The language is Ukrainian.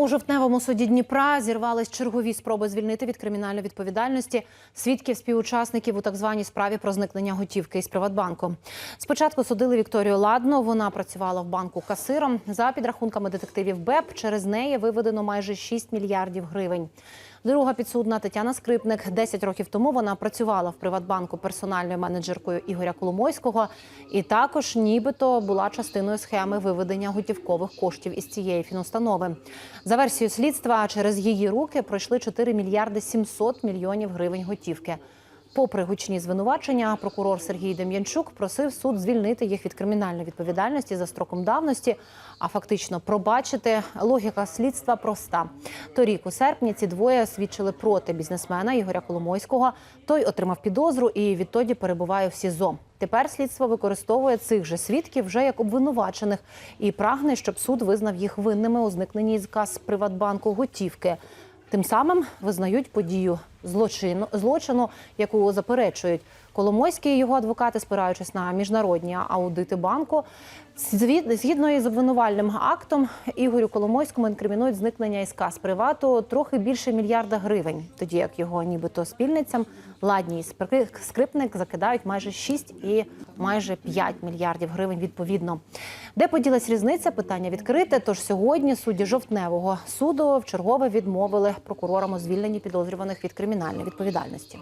У жовтневому суді Дніпра зірвались чергові спроби звільнити від кримінальної відповідальності свідків співучасників у так званій справі про зникнення готівки із Приватбанку. Спочатку судили Вікторію Ладно. Вона працювала в банку касиром. За підрахунками детективів БЕП, через неї виведено майже 6 мільярдів гривень. Друга підсудна Тетяна Скрипник. 10 років тому вона працювала в Приватбанку персональною менеджеркою Ігоря Коломойського і також нібито була частиною схеми виведення готівкових коштів із цієї фінустанови. За версією слідства, через її руки пройшли 4 мільярди 700 мільйонів гривень готівки. Попри гучні звинувачення, прокурор Сергій Дем'янчук просив суд звільнити їх від кримінальної відповідальності за строком давності, а фактично пробачити. Логіка слідства проста. Торік у серпні ці двоє свідчили проти бізнесмена Ігоря Коломойського. Той отримав підозру і відтоді перебуває в СІЗО. Тепер слідство використовує цих же свідків вже як обвинувачених і прагне, щоб суд визнав їх винними у зникненні з кас Приватбанку готівки. Тим самим визнають подію злочину, злочину, яку заперечують Коломойський і його адвокати, спираючись на міжнародні аудити банку. Згідно із обвинувальним актом, Ігорю Коломойському інкримінують зникнення із кас привату трохи більше мільярда гривень, тоді як його нібито спільницям ладні скрипник закидають майже 6 і майже 5 мільярдів гривень відповідно. Де поділась різниця? Питання відкрите. Тож сьогодні судді жовтневого суду в чергове відмовили прокурорам у звільненні підозрюваних від кримінальної відповідальності.